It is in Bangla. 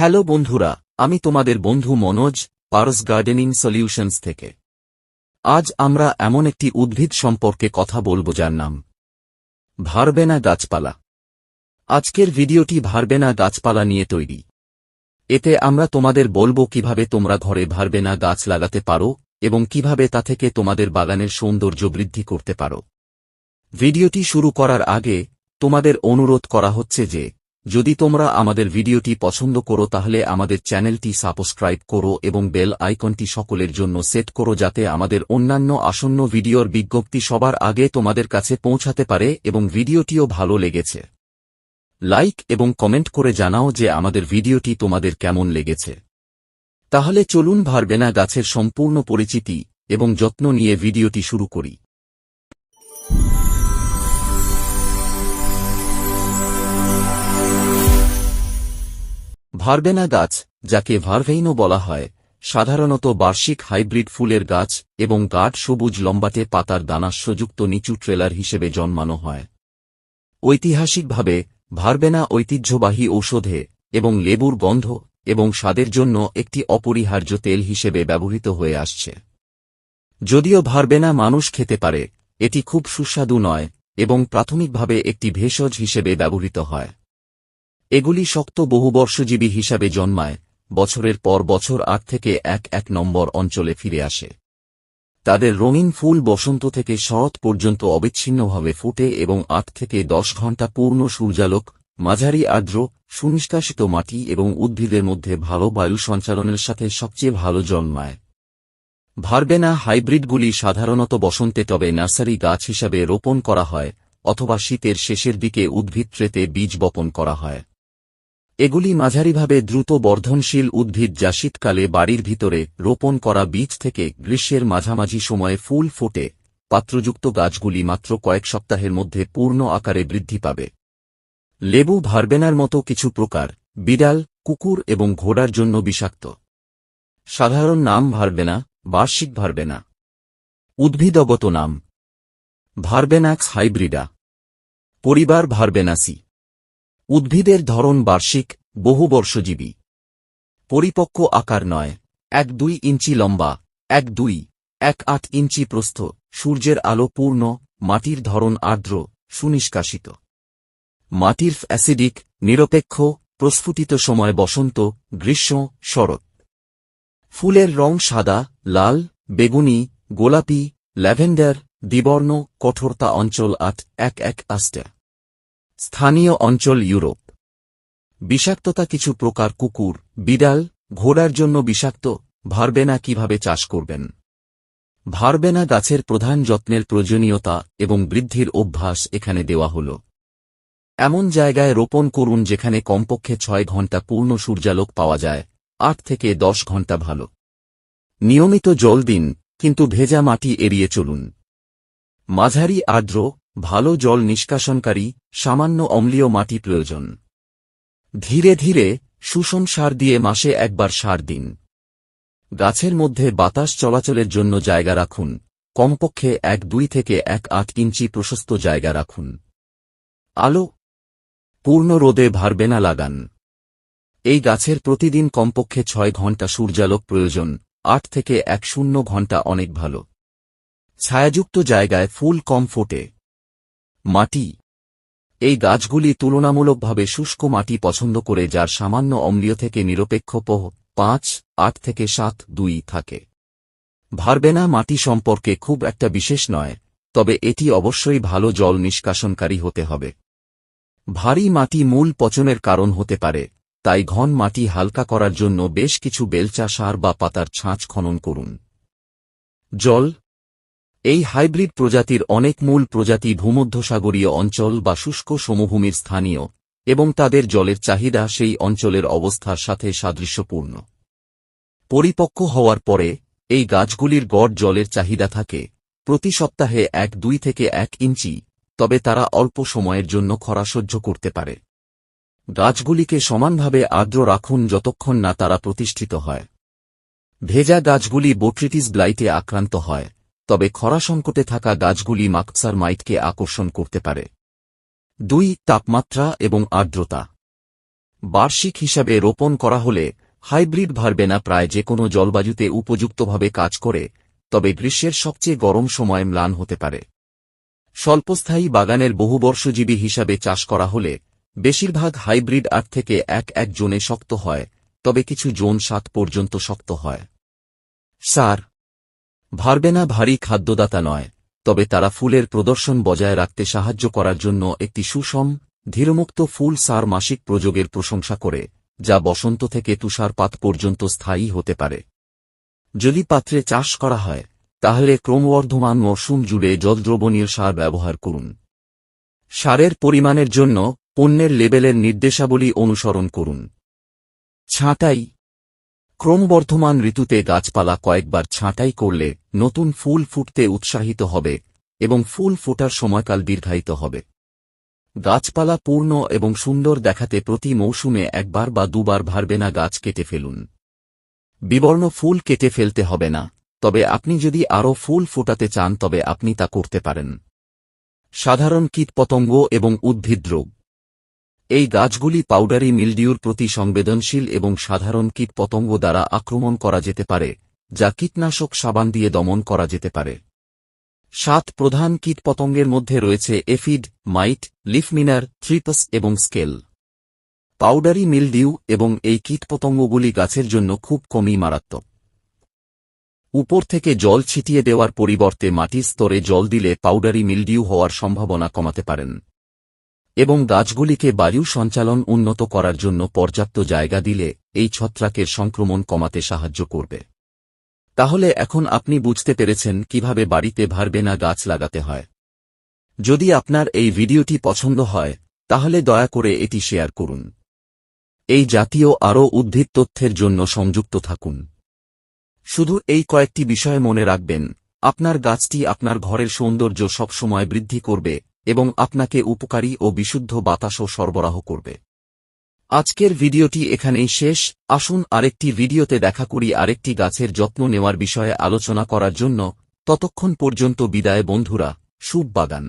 হ্যালো বন্ধুরা, আমি তোমাদের বন্ধু মনোজ, পারস গার্ডেনিং সলিউশনস থেকে। আজ আমরা এমন একটি উদ্ভিদ সম্পর্কে কথা বলব যার নাম ভারবেনা গাছপালা। আজকের ভিডিওটি ভারবেনা গাছপালা নিয়ে তৈরি। এতে আমরা তোমাদের বলব কীভাবে তোমরা ঘরে ভারবেনা গাছ লাগাতে পারো এবং কীভাবে তা থেকে তোমাদের বাগানের সৌন্দর্য বৃদ্ধি করতে পারো। ভিডিওটি শুরু করার আগে তোমাদের অনুরোধ করা হচ্ছে যে যদি তোমরা আমাদের ভিডিওটি পছন্দ করো তাহলে আমাদের চ্যানেলটি সাবস্ক্রাইব করো এবং বেল আইকনটি সকলের জন্য সেট করো যাতে আমাদের অন্যান্য আসন্ন ভিডিওর বিজ্ঞপ্তি সবার আগে তোমাদের কাছে পৌঁছাতে পারে এবং ভিডিওটিও ভালো লেগেছে। লাইক এবং কমেন্ট করে জানাও যে আমাদের ভিডিওটি তোমাদের কেমন লেগেছে। তাহলে চলুন ভারবেনা গাছের সম্পূর্ণ পরিচিতি এবং যত্ন নিয়ে ভিডিওটি শুরু করি। ভারবেনা গাছ, যাকে ভারভেইনও বলা হয়, সাধারণত বার্ষিক হাইব্রিড ফুলের গাছ এবং গাঢ় সবুজ লম্বাটে পাতার দানাস্যযুক্ত নিচু ট্রেলার হিসেবে জন্মানো হয়। ঐতিহাসিকভাবে ভারবেনা ঐতিহ্যবাহী ঔষধে এবং লেবুর গন্ধ এবং স্বাদের জন্য একটি অপরিহার্য তেল হিসেবে ব্যবহৃত হয়ে আসছে। যদিও ভারবেনা মানুষ খেতে পারে, এটি খুব সুস্বাদু নয় এবং প্রাথমিকভাবে একটি ভেষজ হিসেবে ব্যবহৃত হয়। এগুলি শক্ত বহুবর্ষজীবী হিসাবে জন্মায়, বছরের পর বছর আট থেকে এক এক নম্বর অঞ্চলে ফিরে আসে। তাদের রঙিন ফুল বসন্ত থেকে শরৎ পর্যন্ত অবিচ্ছিন্নভাবে ফুটে এবং আট থেকে দশ ঘণ্টা পূর্ণ সূর্যালোক, মাঝারি আর্দ্র, সুনিষ্কাশিত মাটি এবং উদ্ভিদের মধ্যে ভালো বায়ু সঞ্চালনের সাথে সবচেয়ে ভালো জন্মায়। ভারবেনা হাইব্রিডগুলি সাধারণত বসন্তে টবে নার্সারি গাছ হিসাবে রোপণ করা হয়, অথবা শীতের শেষের দিকে উদ্ভিদ ট্রেতে বীজ বপন করা হয়। এগুলি মাঝারিভাবে দ্রুত বর্ধনশীল উদ্ভিদ যা শীতকালে বাড়ির ভিতরে রোপণ করা বীজ থেকে গ্রীষ্মের মাঝামাঝি সময়ে ফুল ফোটে। পাত্রযুক্ত গাছগুলি মাত্র কয়েক সপ্তাহের মধ্যে পূর্ণ আকারে বৃদ্ধি পাবে। লেবু ভারবেনার মতো কিছু প্রকার, বিড়াল, কুকুর এবং ঘোড়ার জন্য বিষাক্ত। সাধারণ নাম ভারবেনা, বার্ষিক ভারবেনা। উদ্ভিদগত নাম, ভারবেনাক্স হাইব্রিডা। পরিবার ভারবেনাসি। উদ্ভিদের ধরন বার্ষিক বহুবর্ষজীবী পরিপক্ক আকার নয়। এক দুই ইঞ্চি লম্বা, এক দুই, এক আট ইঞ্চি প্রস্থ, সূর্যের আলো পূর্ণ, মাটির ধরন আর্দ্র, সুনিষ্কাশিত। মাটির অ্যাসিডিক, নিরপেক্ষ, প্রস্ফুটিত সময় বসন্ত, গ্রীষ্ম, শরৎ। ফুলের রং সাদা, লাল, বেগুনি, গোলাপি, ল্যাভেন্ডার, দ্বিবর্ণ, কঠোরতা অঞ্চল আট, এক এক আস্টা স্থানীয় অঞ্চল ইউরোপ। বিষাক্ততা কিছু প্রকার কুকুর, বিড়াল, ঘোড়ার জন্য বিষাক্ত, ভারবেনা কীভাবে চাষ করবেন? ভারবেনা গাছের প্রধান যত্নের প্রয়োজনীয়তা এবং বৃদ্ধির অভ্যাস এখানে দেওয়া হল। এমন জায়গায় রোপণ করুন যেখানে কমপক্ষে ছয় ঘণ্টা পূর্ণ সূর্যালোক পাওয়া যায়, আট থেকে দশ ঘণ্টা ভালো। নিয়মিত জল দিন, কিন্তু ভেজা মাটি এড়িয়ে চলুন। মাঝারি আর্দ্র ভালো জল নিষ্কাশনকারী, সামান্য অম্লীয় মাটি প্রয়োজন। ধীরে ধীরে, সুষম সার দিয়ে মাসে একবার সার দিন। গাছের মধ্যে বাতাস চলাচলের জন্য জায়গা রাখুন। কমপক্ষে এক দুই থেকে এক আট ইঞ্চি প্রশস্ত জায়গা রাখুন। আলো। পূর্ণ রোদে ভারবেনা লাগান। এই গাছের প্রতিদিন কমপক্ষে ছয় ঘণ্টা সূর্যালোক প্রয়োজন, আট থেকে এক শূন্য ঘণ্টা অনেক ভালো। ছায়াযুক্ত জায়গায় ফুল কম ফোটে। মাটি। এই গাছগুলি তুলনামূলকভাবে শুষ্ক মাটি পছন্দ করে, যার সামান্য অম্লীয় থেকে নিরপেক্ষ পহ পাঁচ, আট থেকে সাত, দুই থাকে। ভারবেনা মাটি সম্পর্কে খুব একটা বিশেষ নয়, তবে এটি অবশ্যই ভালো জল নিষ্কাশনকারী হতে হবে। ভারী মাটি মূল পচনের কারণ হতে পারে, তাই ঘন মাটি হালকা করার জন্য বেশ কিছু বেলচা সার বা পাতার ছাঁচ খনন করুন। জল এই হাইব্রিড প্রজাতির অনেক মূল প্রজাতি ভূমধ্যসাগরীয় অঞ্চল বা শুষ্ক সমভূমির স্থানীয়, এবং তাদের জলের চাহিদা সেই অঞ্চলের অবস্থার সাথে সাদৃশ্যপূর্ণ। পরিপক্ক হওয়ার পরে, এই গাছগুলির গড় জলের চাহিদা থাকে, প্রতি সপ্তাহে এক দুই থেকে এক ইঞ্চি, তবে তারা অল্প সময়ের জন্য খরা সহ্য করতে পারে। গাছগুলিকে সমানভাবে আর্দ্র রাখুন যতক্ষণ না তারা প্রতিষ্ঠিত হয়। ভেজা গাছগুলি বোট্রিটিস ব্লাইটে আক্রান্ত হয়। তবে খরা সংকটে থাকা গাছগুলি মাকসার মাইটকে আকর্ষণ করতে পারে। দুই, তাপমাত্রা এবং আর্দ্রতা। বার্ষিক হিসাবে রোপণ করা হলে হাইব্রিড ভার্বেনা প্রায় যে কোনো জলবায়ুতে উপযুক্তভাবে কাজ করে, তবে গ্রীষ্মের সবচেয়ে গরম সময় ম্লান হতে পারে। স্বল্পস্থায়ী বাগানের বহুবর্ষজীবী হিসাবে চাষ করা হলে বেশিরভাগ হাইব্রিড আট থেকে এক এক জোনে শক্ত হয়, তবে কিছু জোন সাত পর্যন্ত শক্ত হয়। সার ভার্বেনা ভারী খাদ্যদাতা নয়, তবে তারা ফুলের প্রদর্শন বজায় রাখতে সাহায্য করার জন্য একটি সুষম, ধীরমুক্ত ফুল সার মাসিক প্রযোগের প্রশংসা করে, যা বসন্ত থেকে তুষারপাত পর্যন্ত স্থায়ী হতে পারে। যদি পাত্রে চাষ করা হয়, তাহলে ক্রমবর্ধমান মরশুম জুড়ে জলদ্রবণীয় সার ব্যবহার করুন। সারের পরিমাণের জন্য পণ্যের লেবেলের নির্দেশাবলী অনুসরণ করুন। ছাঁটাই ক্রমবর্ধমান ঋতুতে গাছপালা কয়েকবার ছাঁটাই করলে নতুন ফুল ফুটতে উৎসাহিত হবে এবং ফুল ফোটার সময়কাল দীর্ঘায়িত হবে। গাছপালা পূর্ণ এবং সুন্দর দেখাতে প্রতি মৌসুমে একবার বা দুবার ভারবে না গাছ কেটে ফেলুন। বিবর্ণ ফুল কেটে ফেলতে হবে না, তবে আপনি যদি আরও ফুল ফোটাতে চান তবে আপনি তা করতে পারেন। সাধারণ কীটপতঙ্গ এবং উদ্ভিদ রোগ। এই গাছগুলি পাউডারি মিলডিউর প্রতি সংবেদনশীল এবং সাধারণ কীটপতঙ্গ দ্বারা আক্রমণ করা যেতে পারে, যা কীটনাশক সাবান দিয়ে দমন করা যেতে পারে। সাত প্রধান কীটপতঙ্গের মধ্যে রয়েছে এফিড, মাইট, লিফমিনার, থ্রিপস এবং স্কেল। পাউডারি মিলডিউ এবং এই কীটপতঙ্গগুলি গাছের জন্য খুব কমই মারাত্মক। উপর থেকে জল ছিটিয়ে দেওয়ার পরিবর্তে মাটির স্তরে জল দিলে পাউডারি মিলডিউ হওয়ার সম্ভাবনা কমাতে পারেন। এবং গাছগুলিকে বায়ু সঞ্চালন উন্নত করার জন্য পর্যাপ্ত জায়গা দিলে এই ছত্রাকের সংক্রমণ কমাতে সাহায্য করবে। তাহলে এখন আপনি বুঝতে পেরেছেন কীভাবে বাড়িতে ভারবেনা গাছ লাগাতে হয়। যদি আপনার এই ভিডিওটি পছন্দ হয়, তাহলে দয়া করে এটি শেয়ার করুন। এই জাতীয় আরও উদ্ভিদ তথ্যের জন্য সংযুক্ত থাকুন। শুধু এই কয়েকটি বিষয় মনে রাখবেন, আপনার গাছটি আপনার ঘরের সৌন্দর্য সবসময় বৃদ্ধি করবে এবং আপনাকে উপকারী ও বিশুদ্ধ বাতাসও সরবরাহ করবে। আজকের ভিডিওটি এখানেই শেষ। আসুন আরেকটি ভিডিওতে দেখা করি আরেকটি গাছের যত্ন নেওয়ার বিষয়ে আলোচনা করার জন্য। ততক্ষণ পর্যন্ত বিদায় বন্ধুরা শুভ বাগান